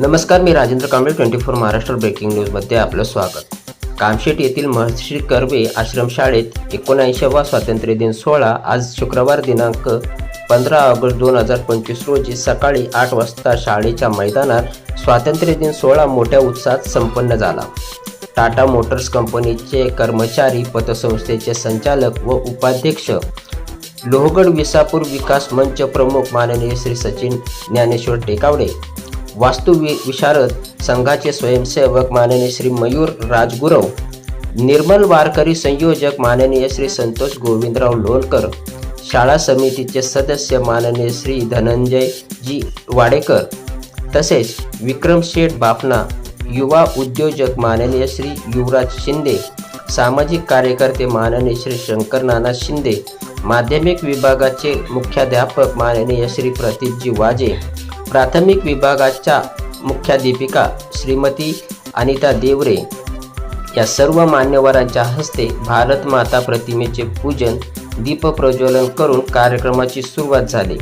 नमस्कार मी Rajendra Kamble twenty four Maharashtra breaking न्यूजमध्ये आपलं स्वागत. कामशेट येथील महर्षी कर्वे आश्रमशाळेत एकोणऐंशीवा स्वातंत्र्य दिन सोहळा आज शुक्रवार दिनांक पंधरा ऑगस्ट दोन हजार पंचवीस रोजी सकाळी आठ वाजता शाळेच्या मैदानात स्वातंत्र्य दिन सोहळा मोठ्या उत्साहात संपन्न झाला. टाटा मोटर्स कंपनीचे कर्मचारी पतसंस्थेचे संचालक व उपाध्यक्ष लोहगड विसापूर विकास मंच प्रमुख माननीय श्री सचिन ज्ञानेश्वर टेकावडे वास्तु वि विशारद संघाचे स्वयंसेवक माननीय श्री मयूर राजगुरव निर्मल वारकरी संयोजक माननीय श्री संतोष गोविंदराव लोणकर शाळा समितीचे सदस्य माननीय श्री धनंजय जी वाडेकर तसेच विक्रम शेठ बापना युवा उद्योजक माननीय श्री युवराज शिंदे सामाजिक कार्यकर्ते माननीय श्री शंकर नाना शिंदे माध्यमिक विभागाचे मुख्याध्यापक माननीय श्री प्रतीपजी वाजे प्राथमिक विभागाच्या मुख्याध्यापिका श्रीमती अनिता देवरे या सर्व मान्यवरांच्या हस्ते भारत माता प्रतिमेचे पूजन दीप प्रज्वलन करून कार्यक्रमाची सुरुवात झाली.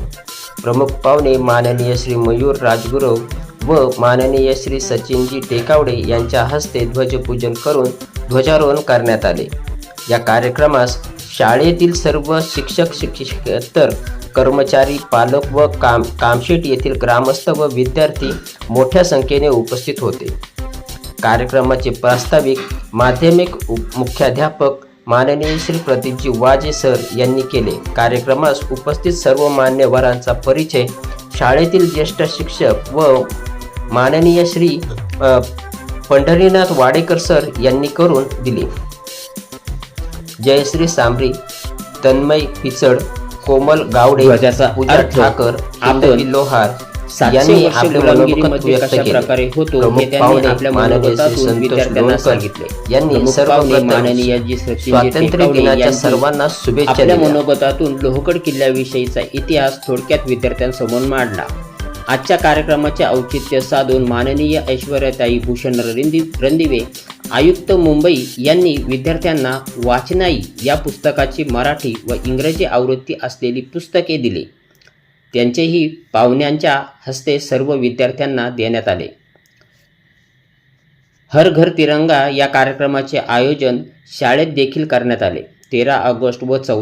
प्रमुख पाहुणे माननीय श्री मयूर राजगुरव व माननीय श्री सचिनजी टेकावडे यांच्या हस्ते ध्वजपूजन करून ध्वजारोहण करण्यात आले. या कार्यक्रमास शाळेतील सर्व शिक्षक शिक्षकेतर कर्मचारी पालक व काम कामशेट येथील ग्रामस्थ व विद्यार्थी मोठ्या संख्येने उपस्थित होते. कार्यक्रमाचे प्रास्ताविक माध्यमिक उप- मुख्याध्यापक माननीय श्री प्रदीपजी वाजे सर यांनी केले. कार्यक्रमास उपस्थित सर्व मान्यवरांचा परिचय शाळेतील ज्येष्ठ शिक्षक व माननीय श्री पंढरीनाथ वाडेकर सर यांनी करून दिली. जयश्री सांबरी तन्मय पिचड कोमल गावडे पूजा ठाकर आपण लोहार सातशे यांनी वर्ष आपले मनोगत गुलामगिरीमध्ये व्यक्त कशा केले. प्रकारे होतो हे त्यांनी आपल्या मनोगतातून विद्यार्थ्यांना सांगितले. यांनी सर्वप्रथम माननीय जी स्वातंत्र्य दिनाच्या सर्वांना शुभेच्छा आपल्या मनोगतातून लोहगड किल्ल्याविषयीचा इतिहास थोडक्यात विद्यार्थ्यांसमोर मांडला. आजच्या कार्यक्रमाचे औचित्य साधून माननीय ऐश्वर्याताई भूषण रंदी रणदिवे आयुक्त मुंबई यांनी विद्यार्थ्यांना वाचनाई या पुस्तकाची मराठी व इंग्रजी आवृत्ती असलेली पुस्तके दिली. त्यांचेही पाहुण्यांच्या हस्ते सर्व विद्यार्थ्यांना देण्यात आले. हर घर तिरंगा या कार्यक्रमाचे आयोजन शाळेत देखील करण्यात आले. तेरा ऑगस्ट व चौ